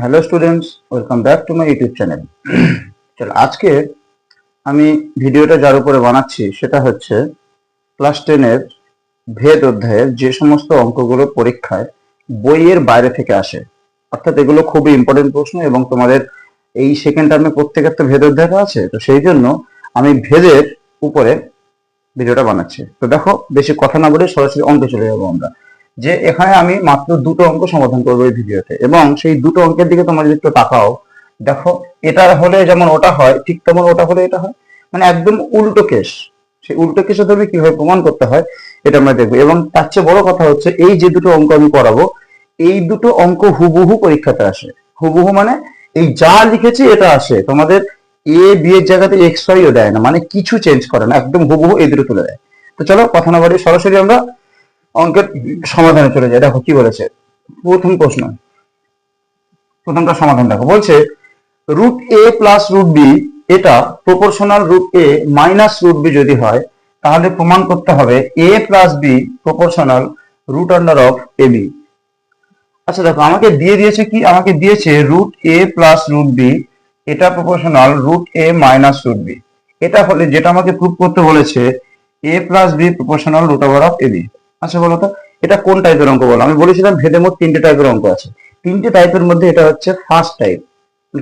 Hello students welcome back to my YouTube channel চল আজকে আমি ভিডিওটা যার উপরে বানাচ্ছি সেটা হচ্ছে ক্লাস টেনের ভেদ অধ্যায়ের যে সমস্ত অঙ্কগুলো পরীক্ষায় বইয়ের বাইরে থেকে আসে। অর্থাৎ এগুলো খুবই ইম্পর্টেন্ট প্রশ্ন এবং তোমাদের এই সেকেন্ড টার্মে প্রত্যেকের তো ভেদ অধ্যায়টা আছে, তো সেই জন্য আমি ভেদের উপরে ভিডিওটা বানাচ্ছি। তো দেখো, বেশি কথা না বলে সরাসরি অঙ্কে চলে যাব আমরা। যে এখানে আমি মাত্র দুটো অঙ্ক সমাধান করব এই ভিডিওতে। এবং সেই দুটো অঙ্কের দিকে তোমরা যদি একটু তাকাও, দেখো, এটা হলে যেমন ওটা হয়, ঠিক তেমন ওটা হলে এটা হয়। মানে একদম উল্টো কেস। সেই উল্টো কেসে ধরবে কীভাবে প্রমাণ করতে হয়, এটা আমরা দেখব। এবং তার চেয়ে বড় কথা হচ্ছে, এই যে দুটো অঙ্ক আমি করাবো, এই দুটো অঙ্ক হুবহু পরীক্ষাতে আসে। হুবহু মানে এই যা লিখেছি এটা আসে। তোমাদের এ বি এর জায়গাতে এক্স ওয়াইও দেয় না। মানে কিছু চেঞ্জ করে না। একদম হুবহু এই দুটো তুলে দেয়। তো চলো, কথা না বাড়ি সরাসরি আমরা অঙ্কের সমাধানে চলে যায়। দেখো কি বলেছে? প্রথম প্রশ্ন। প্রথমটা সমাধান দেখো। বলছে root A plus root B এটা proportional root A minus root B যদি হয়, তাহলে প্রমাণ করতে হবে A plus B proportional root under of A B আচ্ছা দেখো, আমাকে দিয়ে দিয়েছে কি? আমাকে দিয়েছে root A plus root B এটা proportional root A minus root B এটা হলে যেটা আমাকে প্রুভ করতে বলেছে A plus B proportional root over of A B আচ্ছা বলো তো, এটা কোন টাইপের অঙ্ক বলো? আমি বলেছিলাম ভেদে মোট তিনটে টাইপের অঙ্ক আছে। তিনটে টাইপের মধ্যে এটা হচ্ছে ফার্স্ট টাইপ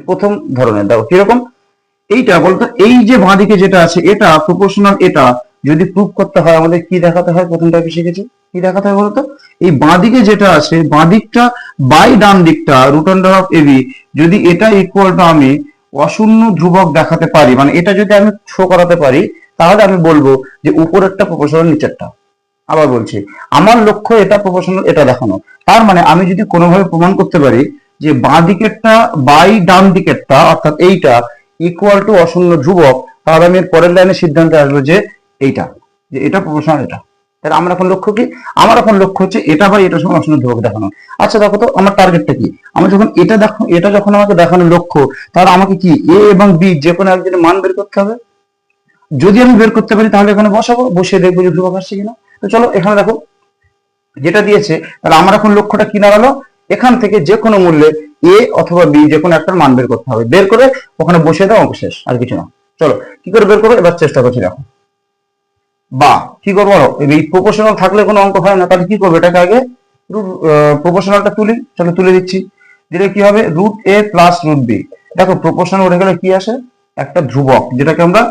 প্রথম ধরনের, দেখো কীরকম? এইটা বলতো, এই যে বাঁদিকে যেটা আছে, এটা প্রপোর্শনাল এটা, যদি প্রুভ করতে হয়, আমাদের কি দেখাতে হয়? প্রথম টাইপে শিখেছি। কি দেখাতে হয় বলতো এই বাঁদিকে যেটা আছে বাঁদিকটা বাই ডান দিকটা রুট আন্ডার অফ এবি যদি এটা ইকুয়াল টু আমি অশূন্য ধ্রুবক দেখাতে পারি মানে এটা যদি আমি শো করাতে পারি, তাহলে আমি বলব যে উপরেরটা প্রপোর্শনাল নিচেরটা। আবার বলছি, আমার লক্ষ্য এটা প্রফেশনাল, এটা দেখানো। তার মানে আমি যদি কোনোভাবে প্রমাণ করতে পারি যে বাঁ দিকেরটা বাই ডান দিকেরটা, অর্থাৎ এইটা ইকুয়াল টু অশূন্য ধ্রুবক, তাহলে আমি পরের লাইনে সিদ্ধান্তে আসব যে এইটা, যে এটা প্রফেশনাল এটা। তাহলে আমার এখন লক্ষ্য কি? আমার এখন লক্ষ্য হচ্ছে এটা বা এটা সময় অশূন্য ধ্রুবক দেখানো। আচ্ছা দেখো তো আমার টার্গেটটা কি? আমি যখন এটা দেখো, এটা যখন আমাকে দেখানোর লক্ষ্য, তাহলে আমাকে কি এ এবং বি যে কোনো একজনের মান বের করতে হবে? যদি আমি বের করতে পারি তাহলে এখানে বসাবো, বসিয়ে দেখব যে ধ্রুবক আসছে কিনা। তো চলো এখানে দেখো, যেটা দিয়েছে, তাহলে আমার এখন লক্ষ্যটা কি দাঁড়াল? এখান থেকে যে কোনো মূল্যে এ অথবা বি যে কোনো একটা মান বের করতে হবে। বের করে ওখানে বসিয়ে দাও অঙ্ক শেষ আর কিছু না। চলো, কি করে বের করব? এবার চেষ্টা করছি, দেখো। বা, কি করব? এই প্রপোর্শনাল থাকলে কোনো অঙ্ক হয় না, তাহলে কি করব? এটাকে আগে প্রপোর্শনালটা তুলি চলো তুলে দিচ্ছি। যেটা কি হবে? Root A plus root B দেখো প্রপোর্শনাল উঠে গেলে কি আসে? একটা ধ্রুবক, যেটাকে আমরা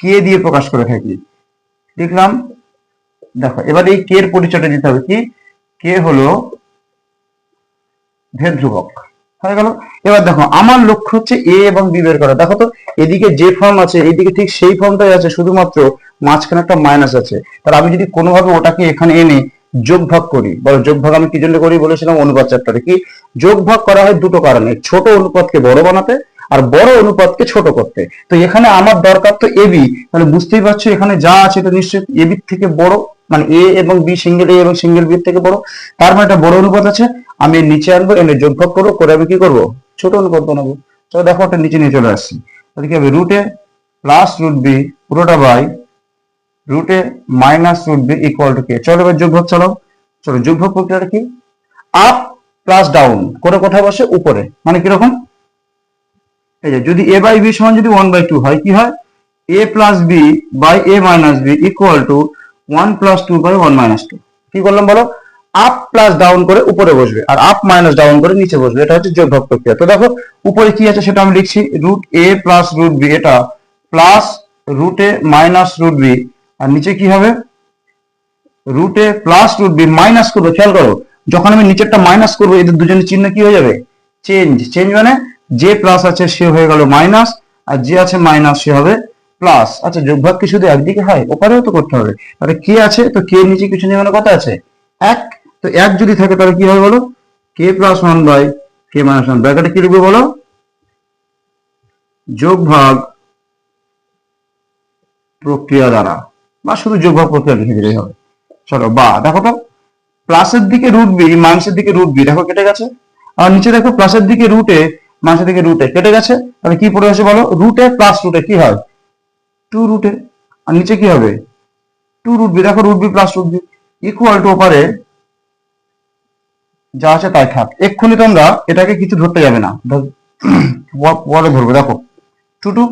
কে দিয়ে প্রকাশ করে থাকি। দেখলাম দেখো, এবার এই কে এর পরিচয়টা দিতে হবে কি? কে হলো ভেদ ধ্রুবক। হয়ে গেল? এবার দেখো, আমার লক্ষ্য হচ্ছে এ এবং বি বের করা। দেখো তো, এদিকে যে ফর্ম আছে, এদিকে ঠিক সেই ফর্মটাই আছে, শুধুমাত্র মাঝখানে একটা মাইনাস আছে। তাহলে আমি যদি কোনোভাবে ওটাকে এখানে এনে যোগ ভাগ করি, বলো যোগ ভাগ আমি কি জন্য করি বলেছিলাম, অনুপাত চ্যাপ্টারে কি? যোগ ভাগ করা হয় দুটো কারণে। ছোট অনুপাতকে বড় বানাতে আর বড় অনুপাতকে ছোট করতে। তো এখানে আমার দরকার তো এবি তাহলে বুঝতেই পারছ এখানে যা আছে এটা নিশ্চয়ই এবি থেকে বড় মানে এ এবং বি সিঙ্গেল এ এবং সিঙ্গেল বি থেকে বড়। তার মানে একটা বড় অনুপাত আছে, আমি নিচে আনব এনে যোগভাগ করব, করে আমি কি করব? ছোট অনুপাত বানাবো। তো দেখো একটা নিচে নিয়ে চলে আসছি। তাহলে কি হবে? Root A plus root B পুরোটা by root A minus root B equal to K চলো এবার যোগভাগ চলো। চলো যোগভাগ প্রক্রিয়াটা কি? আপ প্লাস ডাউন করে কোথায় বসে? উপরে। মানে কীরকম? এই যে যদি এ বাই বি সমান যদি ওয়ান বাই টু হয়, কি হয়? A plus B by A minus B equal to one plus two by one minus two কি করলাম বলো? আপ প্লাস ডাউন করে উপরে বসবে আর আপ মাইনাস ডাউন করে নিচে বসবে। এটা হচ্ছে যোগভাগ প্রক্রিয়া। তো দেখো, উপরে কি আছে সেটা আমি লিখছি root A plus root B এটা plus root A minus root B আর নিচে কি হবে? Root A plus root B minus করব। খেয়াল করো, যখন আমি নিচেরটা মাইনাস করব, এদের দুজনের চিহ্ন কি হয়ে যাবে? চেঞ্জ চেঞ্জ মানে যে প্লাস আছে সে হয়ে গেল মাইনাস আর যে আছে মাইনাস সে হবে প্লাস আচ্ছা যোগভাগ কি শুধু একদিকে হয়? ওপারেও তো করতে হবে। তাহলে কে আছে? তো কে নিচে কিছু নেই মানে কত আছে? এক। তো এক যদি থাকে তাহলে কি হবে বলো? K plus one by K minus one ব্র্যাকেটে কি লিখবে বলো? যোগভাগ প্রক্রিয়া দ্বারা। বা শুধু যোগভাগ প্রক্রিয়া লিখে দিলেই হবে। চলো, বা, দেখো তো। প্লাসের দিকে রুট বি মাইনাসের দিকে রুট বি দেখো কেটে গেছে। আর নিচে দেখো প্লাসের দিকে রুটে মাইনাসের থেকে রুটে কেটে গেছে। তাহলে কি পড়ে আছে বলো? রুটে প্লাস রুটে কি হয়? টু রুটে আর নিচে কি হবে? টু রুট বি দেখো root B plus root B equal to ওপারে যা আছে তাই থাক। এক্ষুনি তোমরা এটাকে কিছু ধরতে যাবে না। পরে ধরবে, দেখো। টু টু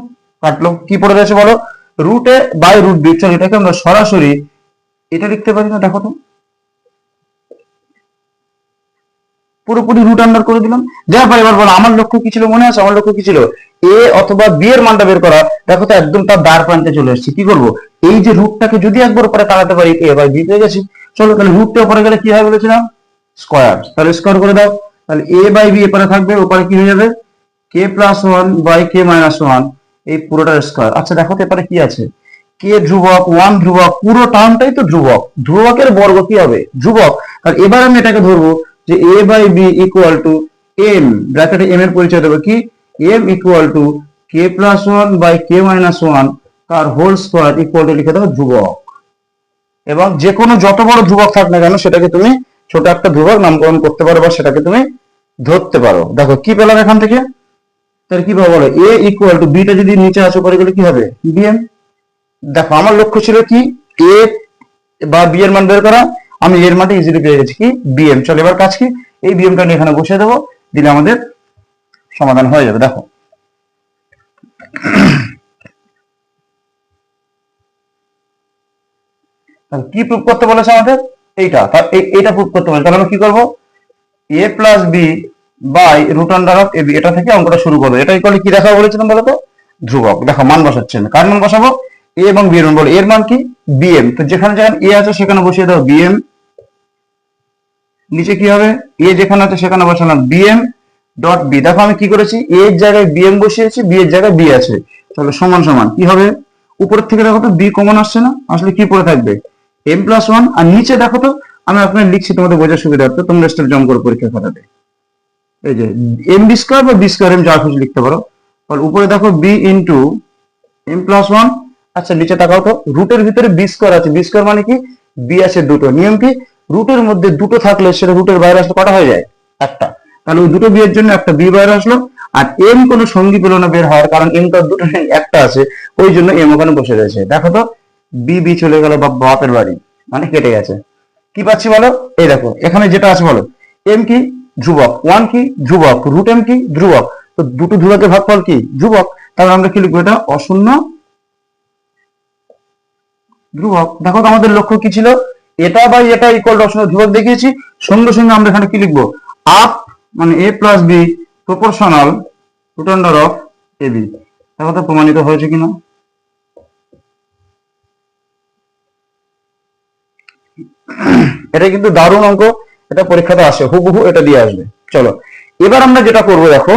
কাটলো। কি পড়ে রয়েছে বলো? রুটে বাই রুট বি এটাকে আমরা সরাসরি, এটা লিখতে পারি না, দেখো তো। পুরোপুরি রুট আন্ডার করে দিলাম। যার পর এবার বলো, আমার লক্ষ্য কি ছিল মনে আছে? আমার লক্ষ্য কি ছিল? এ অথবা বি এর মানটা বের করা। দেখো তো একদম তার দ্বার প্রান্তে চলে এসেছি। কি করব এই যে রুটটাকে যদি একবার উপরে কাটাতে পারি এ বাই বি পেয়ে গেছি। চলো তাহলে রুটটা উপরে গেলে কি হয় বলেছিলাম? স্কোয়ার তাহলে স্কোয়ার করে দাও। তাহলে এ বাই বি এপারে থাকবে, ওপারে কি হয়ে যাবে? K plus one by K minus one এই পুরোটার স্কোয়ার আচ্ছা দেখো তো এপারে কি আছে? কে ধ্রুবক ওয়ান ধ্রুবক, পুরো টার্মটাই তো ধ্রুবক। ধ্রুবকের বর্গ কি হবে? ধ্রুবক। আর এবার আমি এটাকে ধরবো। যে A by B equal to M ব্র্যাকেটে এম এর পরিচয় দেবো কি? M equal to K plus one by K minus one তার হোল স্কোয়ার ইকুয়াল টু লিখে দেবো ধ্রুবক। এবং যে কোনো যত বড় ধ্রুবক থাক না কেন, সেটাকে তুমি ছোট একটা ধ্রুবক নামকরণ করতে পারো বা সেটাকে তুমি ধরতে পারো। দেখো, কি পেলাম এখান থেকে? তাহলে কি পাবো বলো? এ ইকুয়াল টু বিটা যদি নিচে আসো, পরে গেলে কি হবে? বিএম দেখো, আমার লক্ষ্য ছিল কি? এ বা বি এর মান বের করা আমি এর মানটা ইজিলি পেয়ে গেছি কি? বিএম চলো এবার কাজ কি? এই বিএমটা নিয়ে এখানে বসিয়ে দেবো, দিলে আমাদের সমাধান হয়ে যাবে, দেখো। কি প্রুভ করতে বলেছে আমাদের? এইটা এইটা প্রুভ করতে বলেছে। তাহলে আমরা কি করব? A plus B by root under of A এটা থেকে অঙ্কটা শুরু করব। এটা ইকুয়ালি কি দেখা বলেছিলাম বলতো ধ্রুবক। দেখো, মান বসাচ্ছে না কার মান বসাবো? এ এবং বি এর মান বলো। এর মান কি? বিএম তো যেখানে যেখানে এ আছে, সেখানে বসিয়ে দাও বিএম নিচে কি হবে? এ যেখানে আছে সেখানে বসালাম বিএম ডট বি দেখো আমি কি করেছি? এ এর জায়গায় বিএম বসিয়েছি বি এর জায়গায় বি আছে। তাহলে সমান সমান কি হবে? উপরের থেকে দেখো তো বি কমন আসছে না? আসলে কি পড়ে থাকবে? এম প্লাস ওয়ান আর নিচে দেখো তো আমি আপনার লিখছি তোমাদের বোঝার সুবিধা সুবিধার্থে তোমরা স্টেপ জম করে পরীক্ষা খাতাতে এই যে এম বি স্কোয়ার বা বি স্কোয়ার এম যা খুশি লিখতে পারো। তাহলে উপরে দেখো B into M plus one আচ্ছা নিচে তাকাও তো রুটের ভিতরে বি স্কোয়ার আছে। বি স্কোয়ার মানে কি? বি আছে দুটো। নিয়ম কি? রুটের মধ্যে দুটো থাকলে সেটা রুটের বাইরে আসলে কটা হয়ে যায়? একটা। তাহলে ওই দুটো বি এর জন্য একটা বি বাইরে আসলো, আর এম কোনো সঙ্গী পেল না বের হওয়ার, কারণ এম তো দুটো একটা আছে, ওই জন্য এম ওখানে বসে রয়েছে। দেখো তো বি বি চলে গেল বা বাপের বাড়ি মানে কেটে গেছে। কি পাচ্ছি বলো? এই দেখো, এখানে যেটা আছে বলো এম কি ধ্রুবক ওয়ান কি ধ্রুবক রুট এম কি ধ্রুবক। তো দুটো ধ্রুবকের ভাগফল কি? ধ্রুবক। তাহলে আমরা কি লিখব এটা? অশূন্য ধ্রুবক। দেখো আমাদের লক্ষ্য কি ছিল? এটা বা এটা ইকুয়াল টু অশূন্য ধ্রুবক দেখিয়েছি। সঙ্গে সঙ্গে আমরা এখানে কি লিখব? আপ মানে A plus B proportional root under of A B তো প্রমাণিত হয়েছে কিনা? এটা কিন্তু দারুণ অঙ্ক, এটা পরীক্ষাতে আসে, হুবহু এটা দিয়ে আসবে। চলো, এবার আমরা যেটা করব দেখো,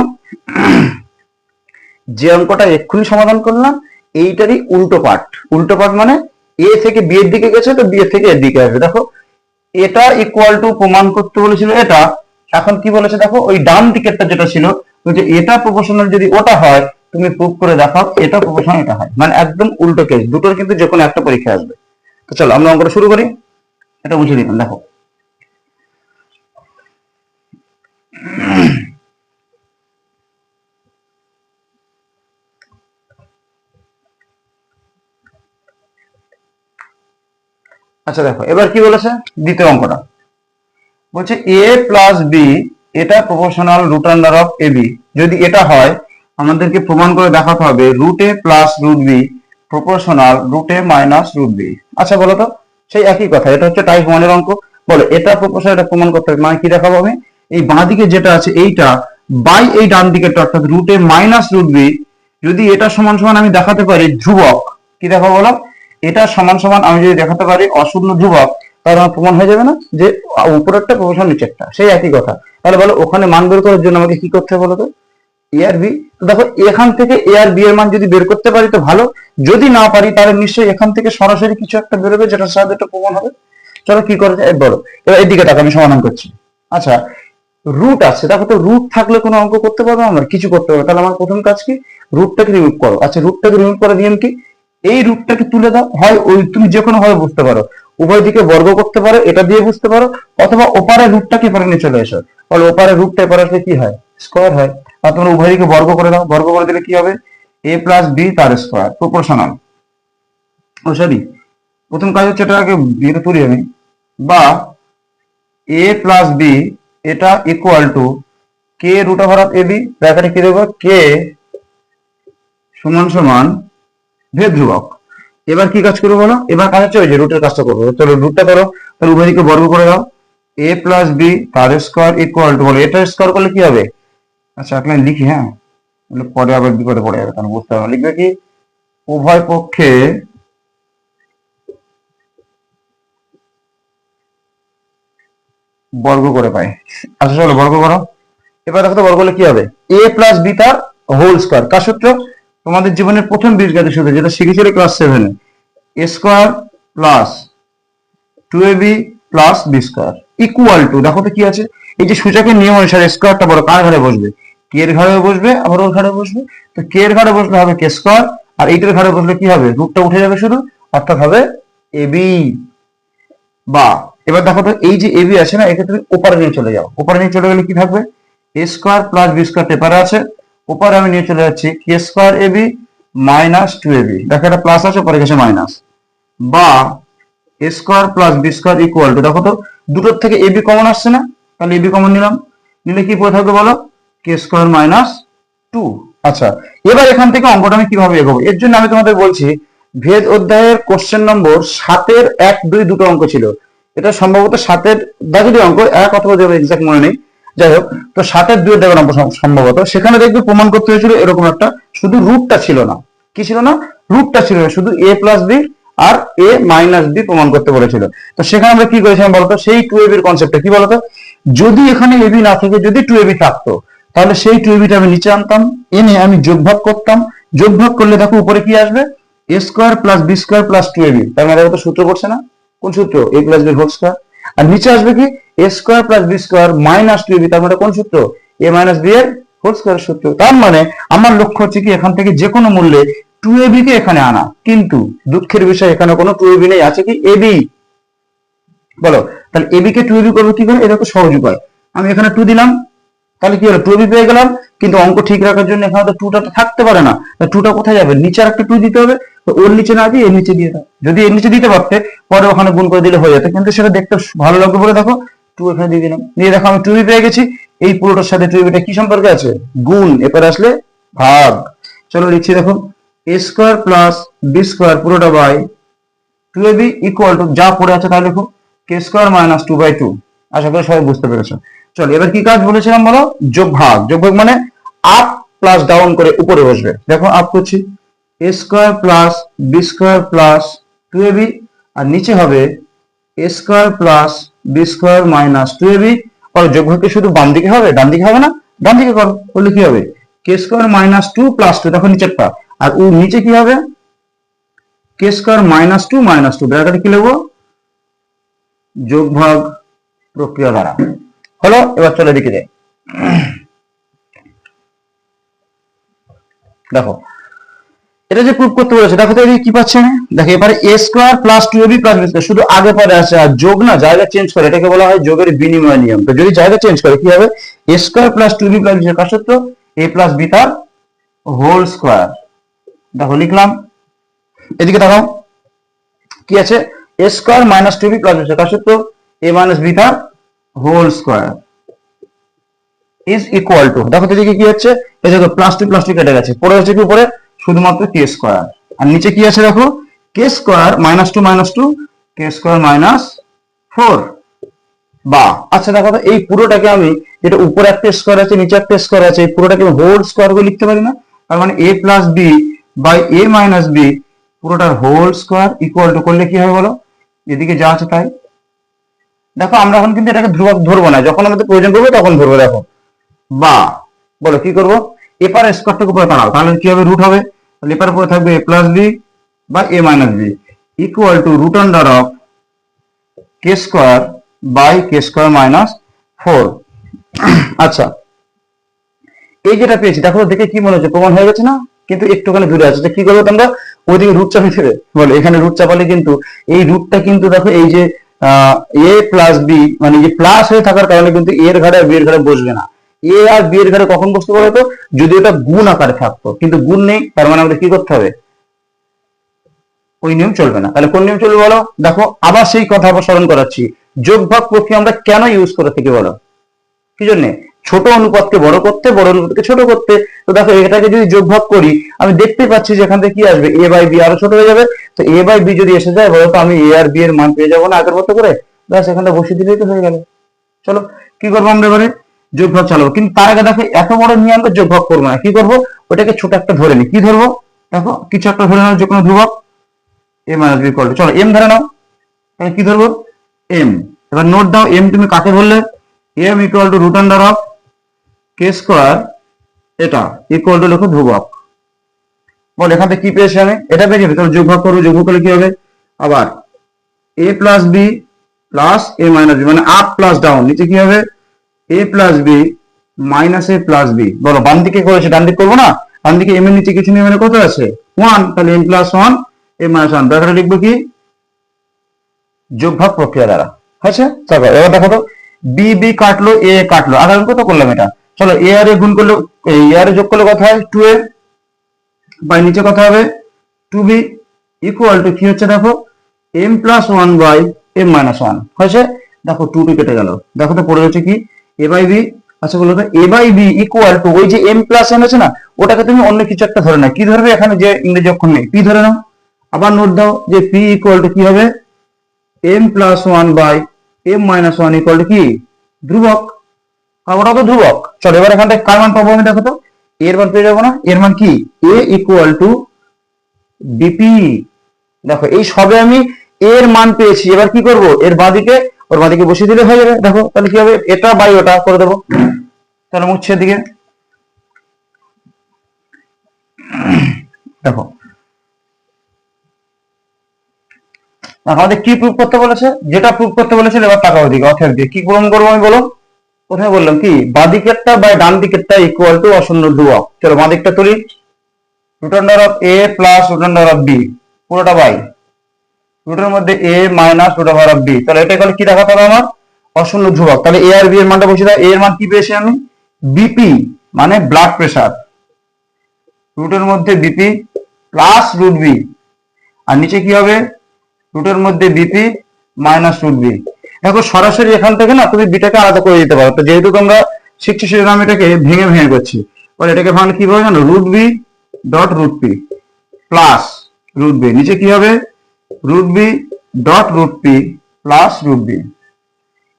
যে অঙ্কটা এক্ষুনি সমাধান করলাম, এইটারই উল্টো পার্ট উল্টো পার্ট মানে এ থেকে বি এর দিকে গেছে তো বি এর থেকে এর দিকে আসবে। দেখো, এটা ইকুয়াল টু প্রমাণ করতে বলেছিল এটা। এখন কি বলেছে দেখো, ওই ডান দিকেরটা যেটা ছিল যে এটা প্রপোর্শনাল যদি ওটা হয়, তুমি প্রুভ করে দেখাও এটা প্রপোর্শনাল এটা হয়। মানে একদম উল্টো কেস দুটোর কিন্তু যে কোনো একটা পরীক্ষা আসবে। তো চলো, আমরা অঙ্কটা শুরু করি। এটা বুঝে দিলাম, দেখো। আচ্ছা দেখো, এবার কি বলেছে? দ্বিতীয় অঙ্কটা। বলছে এ প্লাস বি এটা proportional root under of A B যদি এটা হয়, আমাদেরকে প্রমাণ করে দেখাতে হবে root A plus root B proportional root A minus root B আচ্ছা বলো তো, সেই একই কথা, এটা হচ্ছে টাইপ ওয়ানের অঙ্ক। বলো, এটা প্রপোর্শনাল এটা প্রমাণ করতে হবে মানে কি দেখাবো আমি? এই বাঁ দিকে যেটা আছে, এইটা, বাই এই ডান দিকেরটা, অর্থাৎ root A minus root B যদি এটা সমান সমান আমি দেখাতে পারি, ধ্রুবক, কি দেখাবো বলো? এটা সমান সমান আমি যদি দেখাতে পারি অশূন্য ধ্রুবক, তাহলে আমার প্রমাণ হয়ে যাবে না যে উপরেরটা প্রপোর্শনাল নিচেরটা। সেই একই কথা। তাহলে বলো, ওখানে মান বের করার জন্য আমাকে কি করতে হবে বলো তো? এ আর বি তো দেখো, এখান থেকে এ আর বি এর মান যদি বের করতে পারি তো ভালো। যদি না পারি, তাহলে নিশ্চয়ই এখান থেকে সরাসরি কিছু একটা বেরোবে যেটা সাহায্যে একটা প্রমাণ হবে। চলো, কি করা যায়? বলো। এবার এদিকে টাকা আমি সমাধান করছি। আচ্ছা রুট আছে। দেখো তো রুট থাকলে কোনো অঙ্ক করতে পারব আমরা? কিছু করতে পারব। তাহলে আমার প্রথম কাজ কি? রুটটাকে রিমুভ করো। আচ্ছা রুটটাকে রিমুভ করার নিয়ম কি? এই রুটটাকে তুলে দাও, হয় ওই তুমি যে কোনো ভাবে বুঝতে পারো। উভয় দিকে বর্গ করতে পারো, এটা দিয়ে বুঝতে পারো, অথবা ওপারে রুটটাকে এপারে নিয়ে চলে এসো। তাহলে ওপারে রুটটা এপারে আসলে কি হয়? স্কোয়ার হয়। আর তোমরা উভয় দিকে বর্গ করে দাও, বর্গ করে দিলে কি হবে? এ প্লাস বি তার স্কোয়ার, প্রপোর্শনাল। ও সরি, প্রথম কাজ হচ্ছে এটাকে বিয়েতে তুলি আমি বা এ প্লাস বি এটা equal to K root over of AB ব্র্যাকেটে কি দেবো? কে সমান সমান ভেদ ধ্রুবক, এবার কি কাজ করব বলো? এবার কাজ হচ্ছে ওই যে রুটের কাজটা করব। চলো রুটটা করো, তাহলে উভয় দিকে বর্গ করে দাও। এ প্লাস বি তার স্কোয়ার ইকুয়াল টু বলো, এটা স্কোয়ার করলে কি হবে? আচ্ছা লাইন লিখি হ্যাঁ? পরে আবার বিপদে পড়ে যাবে কারণ বুঝতে হবে লিখবে কি? উভয় পক্ষে বর্গ করে পাই। আচ্ছা চলো বর্গ করো। এবার দেখো তো বর্গ করলে কি হবে? এ প্লাস বি তার হোল স্কোয়ার কার সূত্র? তোমাদের জীবনের প্রথম বীজগণিত সূত্র, যেটা শিখেছিলে ক্লাস সেভেনে A square plus two A B plus B square equal to দেখো তো কি আছে? এই যে সূচকের নিয়ম অনুসারে স্কোয়ারটা বড় কার ঘরে বসবে? কে এর ঘরে বসবে? আবার ওর ঘরে বসবে। তো কে এর ঘরে বসলে হবে কে স্কোয়ার আর এইটার ঘরে বসলে কি হবে? রুটটা উঠে যাবে শুধু, অর্থাৎ হবে এ বি বা, এবার দেখো তো এই যে এবি আছে না, এক্ষেত্রে ওপারে নিয়ে চলে যাও। ওপারে নিয়ে চলে গেলে কি থাকবে? A square plus B square পেপারে আছে। ওপারে আমি নিয়ে চলে যাচ্ছি K square AB minus two AB দেখো এটা প্লাস আছে ওপরে গেছে মাইনাস বা A square plus B square equal to দেখো তো, দুটোর থেকে এবি কমন আসছে না? তাহলে এবি কমন নিলাম। নিলে কি পড়ে থাকবে বলো? কে স্কোয়ার মাইনাস টু আচ্ছা এবার এখান থেকে অঙ্কটা আমি কীভাবে এগোবো? এর জন্য আমি তোমাদের বলছি, ভেদ অধ্যায়ের কোশ্চেন নম্বর সাতের এক দুই দুটো অঙ্ক ছিল। এটা সম্ভবত সাতের দাগেরই অঙ্ক, এক অথবা এক্সাক্ট মনে নেই। যাই হোক তো দুই দাগের অঙ্ক সম্ভবত। সেখানে দেখবে প্রমাণ করতে হয়েছিল এরকম একটা, শুধু রুটটা ছিল না। কি ছিল না? রুটটা ছিল না। শুধু এ প্লাস বি আর এ মাইনাস বি প্রমাণ করতে বলেছিল। তো সেখানে আমরা কি করেছিলাম বলতো? সেই টু এবির কনসেপ্টটা কি বলতো? যদি এখানে এবি না থেকে, যদি টু এবি থাকতো, তাহলে সেই টু এবিটা আমি নিচে আনতাম এনে আমি যোগভাগ করতাম। যোগভাগ করলে দেখো উপরে কি আসবে? A square plus B square plus two AB তার মানে দেখো তো সূত্র করছে না? কোন সূত্র? A plus B whole square আর নিচে আসবে কি? A square plus B square minus two AB তার মানে কোন সূত্র? এ মাইনাস বি এর হোল স্কোয়ার সূত্র। তার মানে আমার লক্ষ্য হচ্ছে কি, এখান থেকে যে কোনো মূল্যে টু এবি কে এখানে আনা। কিন্তু দুঃখের বিষয়, এখানে কোনো টু এবি নেই। আছে কি? এবি বলো, তাহলে এবি কে টু এবি করব কি করে? এটা তো সহজ উপায়। আমি এখানে টু দিলাম, তাহলে কি হলো? টু বি পেয়ে গেলাম, কিন্তু অঙ্ক ঠিক রাখার জন্য এখানে তো টুটা থাকতে পারে না। টুটা কোথায় যাবে? নিচে আর একটা টু দিতে হবে। ওর নিচে না দিয়ে এর নিচে দিয়ে দাও। যদি এর নিচে দিতে পারতে, পরে ওখানে গুণ করে দিলে হয়ে যেত। কিন্তু সেটা দেখতে ভালো লাগবে বলে দেখো। টু এখানে দিয়ে দিলাম। দিয়ে দেখো আমি টু বি পেয়ে গেছি। এই পুরোটার সাথে টু বিটা কি সম্পর্কে আছে? গুণ। এরপরে আসলে ভাগ। চলো লিখছি দেখো A square plus B square পুরোটা by two A B equal to যা পড়ে আছে তাহলে লিখো K square minus two by two আশা করি সবাই বুঝতে পেরেছ। চলো, এবার কি কাজ বলেছিলাম বলো? যোগ ভাগ। যোগ ভাগ মানে আপ প্লাস ডাউন করে উপরে বসবে। দেখো আপ করছি। A square plus B square plus two A B আর নিচে হবে A square plus B square minus two A B আর যোগ কি শুধু বাম দিকে হবে ডান দিকে হবে না ডান দিকে করো বললে কি হবে K square minus two plus two দেখো নিচেরটা আর ও নিচে কি হবে K square minus two minus two ব্র্যাকেটে কি লিখব যোগ ভাগ প্রক্রিয়া দ্বারা হলো এবার চলে দিকে যাই দেখো এটা যে প্রুভ করতে বলেছে, দেখো তো কি পাচ্ছে দেখো, এবারে A square plus two AB plus শুধু আগে পরে আছে, আর যোগ না, জায়গা চেঞ্জ করে, এটাকে বলা হয় যোগের বিনিময় নিয়ম। তো যদি জায়গা চেঞ্জ করে, কি হবে? A square plus two B plus B কার সূত্র এ প্লাস বি তার হোল স্কোয়ার দেখো, লিখলাম। এদিকে দেখাও। কি আছে? A square minus two B plus B কার সূত্র এ মাইনাস বি তার whole square is equal to দেখো তো এদিকে কি হচ্ছে? এই দেখো প্লাস টু প্লাস টু কেটে গেছে। পরে হচ্ছে কি উপরে? শুধুমাত্র কে স্কোয়ার আর নিচে কি আছে দেখো? K square minus two minus two K square minus four বা আচ্ছা দেখো তো, এই পুরোটাকে আমি যেটা উপরে একটা স্কোয়ার আছে, নিচে একটা স্কোয়ার আছে, এই পুরোটাকে হোল স্কোয়ার করে লিখতে পারি না। তার মানে A plus B by A minus B পুরোটার হোল স্কোয়ার ইকুয়াল টু করলে কি হবে বলো? এদিকে যা আছে তাই। দেখো, আমরা এখন কিন্তু এটাকে ধ্রুবক ধরবো না। যখন আমাদের প্রয়োজন পড়বে তখন ধরবো, দেখো। বা, বলো কি করব? এপার স্কোয়ারটাকে উপরে দাঁড়াও তাহলে কি হবে? রুট হবে। তাহলে এপার উপরে থাকবে এ প্লাস বি বা A minus B equal to root under of K square by K square minus four আচ্ছা এই যেটা পেয়েছি, দেখো দেখে কি মনে হচ্ছে? প্রমাণ হয়ে গেছে না? কিন্তু একটুখানি দূরে আছে। কি করব তোমরা? ওইদিকে রুট চাপে দেবে। বলো, এখানে রুট চাপালে কিন্তু এই রুটটা কিন্তু দেখো এই যে এ প্লাস বি মানে যে প্লাস হয়ে থাকার কারণে কিন্তু এর ঘাড়ে আর বি এর ঘাড়ে বসবে না। এ আর বি এর ঘাড়ে কখন বসতে বলতো যদি ওটা গুণ আকারে থাকতো। কিন্তু গুণ নেই, তার মানে আমাদের কি করতে হবে? ওই নিয়ম চলবে না। তাহলে কোন নিয়ম চলবে বলো? দেখো, আবার সেই কথা আবার স্মরণ করাচ্ছি। যোগ ভাগ প্রক্রিয়া আমরা কেন ইউজ করে থাকি বলো? কি জন্য? ছোট অনুপাতকে বড় করতে, বড় অনুপাতকে ছোট করতে। তো দেখো, এটাকে যদি যোগ ভাগ করি, আমি দেখতে পাচ্ছি যে এখান থেকে কি আসবে? এ বাই বি আরও ছোট হয়ে যাবে। তো এ বাই বি যদি এসে যায়, বলো তো আমি এ আর বি এর মান পেয়ে যাব না আগের মতো করে। ব্যাস, এখানটা বসিয়ে দিলেই তো হয়ে গেল। চলো, কি করব আমরা এবারে? যোগ ভাগ চালাবো। কিন্তু তার আগে দেখো, এত বড় নিয়ে আমরা যোগ ভাগ করব না। কি করব? ওটাকে ছোট একটা ধরে নি। কি ধরবো? দেখো, কিছু একটা ধরে নাও যে কোনো ধ্রুবক এ মাইনাস বি করলে চলো এম ধরে নাও। তাহলে কি ধরবো? এম এবার নোট দাও এম তুমি কাকে বললে M equal to root under of K square এটা ইকুয়াল টু লেখো ধ্রুবক। বল, এখান থেকে কি পেয়েছি আমি? এটা পেয়ে যাবে তাহলে যোগ ভাগ করব যোগভাগ করলে কি হবে? আবার A plus B plus A minus B মানে আপ প্লাস ডাউন নিচে কি হবে? A plus B minus A plus B বলো, বাম দিকে করেছে? ডান দিকে করব না? বাম দিকে এম এর নিচে কিছু নেই মানে কত আছে? ওয়ান তাহলে M plus one A minus one ব্র্যাকেটে লিখব কি? যোগ ভাগ প্রক্রিয়া দ্বারা। হয়েছে? চলো, এবার দেখো তো। বি বি কাটলো এ কাটলো। আমি কত করলাম এটা? চলো এ আর এ গুণ করলে এ আর এ যোগ করলে কত হয়? টু এ বাই নিচে কত হবে? টু বি ইকুয়াল টু কি হচ্ছে দেখো? M plus one by M minus one হয়েছে? দেখো টু টু কেটে গেল। দেখো তো, পড়ে রয়েছে কি? এ বাই বি আচ্ছা বলো তো A by B equal to ওই যে এম প্লাস এম আছে না, ওটাকে তুমি অন্য কিছু একটা ধরে নাও। কি ধরবে এখানে যে ইংরেজি অক্ষর নেই? পি ধরে নাও। আবার নোট দাও যে পি ইকুয়াল টু কি হবে? M plus one by M minus one equal to কি? ধ্রুবক। আর ওটা তো ধ্রুবক। চলো, এবার এখান থেকে কার মান পাবো আমি দেখো তো? এর মান পেয়ে যাব না। এর মান কি? এ ইকুয়াল টু বিপি দেখো, এই সবে আমি এর মান পেয়েছি। এবার কি করব? এর বাঁদিকে ওর বাঁদিকে বসিয়ে দিলে হয়ে যাবে। দেখো, তাহলে কি হবে? এটা বাই ওটা করে দেবো। তাহলে মুচ্ছে দিকে। দেখো। আমাদের কি প্রুফ করতে বলেছে? যেটা প্রুফ করতে বলেছিল, এবার টাকা ওদিকে, অথের দিয়ে কি পূরণ করব আমি বলো কোথায় বললাম কি, বাঁ দিকেরটা বাই ডান দিকেরটা ইকুয়াল টু অশূন্য ধ্রুবক চলো বাঁ দিকটা তুলি। Root under of A plus root under of B পুরোটা বাই রুটের মধ্যে A minus root over of B তাহলে এটা করলে কি দেখাতে হবে আমার? অশূন্য ধ্রুবক। তাহলে এ আর বি এর মানটা বসে দাও। এ এর মান কি পেয়েছি আমি? বিপি মানে ব্লাড প্রেসার রুটের মধ্যে বিপি প্লাস রুট বি আর নিচে কি হবে? রুটের মধ্যে বিপি মাইনাস রুট বি দেখো, সরাসরি এখান থেকে না তুমি বিটাকে আলাদা করে দিতে পারো। তো যেহেতু তোমরা শিখছো, সেজন্য আমি এটাকে ভেঙে ভেঙে করছি। বলে এটাকে ভাঙলে কি হবে? জানো root B dot root P plus root B নিচে কি হবে? Root B dot root P plus root B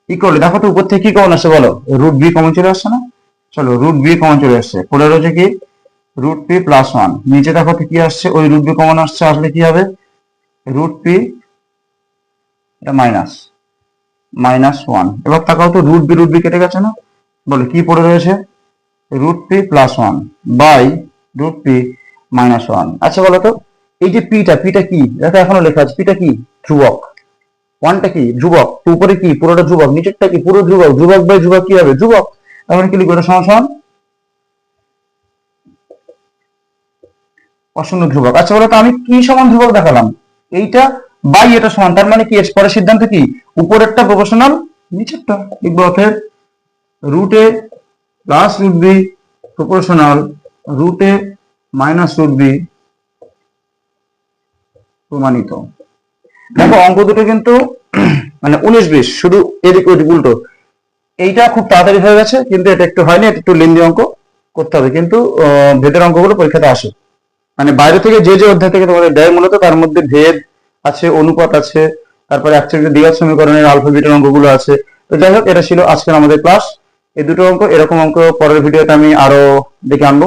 equal দেখো তো উপর থেকে কি কমন আসছে বলো? রুট বি কমন চলে আসছে না? চলো রুট বি কমন চলে আসছে। পড়ে রয়েছে কি? রুট পি প্লাস ওয়ান নিচে দেখো তো কি আসছে? ওই রুট বি কমন আসছে, আসলে কি হবে? রুট পি এটা মাইনাস মাইনাস ওয়ান এবার তাকাও তো রুট বি রুট বি কেটে গেছে না? বলে, কি পড়ে রয়েছে? Root P plus one by root P minus one আচ্ছা বলো তো এই যে পিটা পিটা কি? দেখো এখনও লেখা আছে পিটা কি? ধ্রুবক। ওয়ানটা কি? টু উপরে কি? পুরোটা ধ্রুবক। নিচেরটা কি? পুরো ধ্রুবক। ধ্রুবক বাই ধ্রুবক কি হবে? ধ্রুবক। তাহলে কি লিখব? এটা সমান অশূন্য ধ্রুবক। আচ্ছা বলো তো আমি কি সমান ধ্রুবক দেখালাম? এইটা বাই এটা সমান। তার মানে কি? এর পরের সিদ্ধান্ত কি? উপরেরটা প্রপোর্শনাল নিচেরটা লিখব অর্থে root plus root B proportional root minus root B প্রমাণিত। দেখো, অঙ্ক দুটো কিন্তু মানে উনিশ বিশ, শুধু এদিক ওদিক উল্টো। এইটা খুব তাড়াতাড়ি হয়ে গেছে, কিন্তু এটা একটু হয়নি, এটা একটু লেন্দি অঙ্ক করতে হবে। কিন্তু ভেদের অঙ্কগুলো পরীক্ষাতে আসে। মানে বাইরে থেকে যে যে অধ্যায় থেকে তোমাদের দেয় মূলত, তার মধ্যে ভেদ আছে, অনুপাত আছে, তারপরে অ্যাকচুয়ালি দ্বিঘাত সমীকরণের আলফা বিটার অঙ্কগুলো আছে। তো যাই হোক, এটা ছিল আজকের আমাদের ক্লাস এই দুটো অঙ্ক, এরকম অঙ্ক পরের ভিডিওতে আমি আরও দেখে আনব।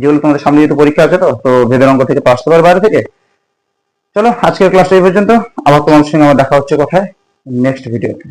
যেগুলো তোমাদের সামনে যেহেতু পরীক্ষা আছে তো তো ভেদের অঙ্ক থেকে আসতে পারবে বাইরে থেকে চলো আজকের ক্লাসটা এই পর্যন্ত। আবার তোমার সঙ্গে আমার দেখা হচ্ছে কোথায়? নেক্সট ভিডিওতে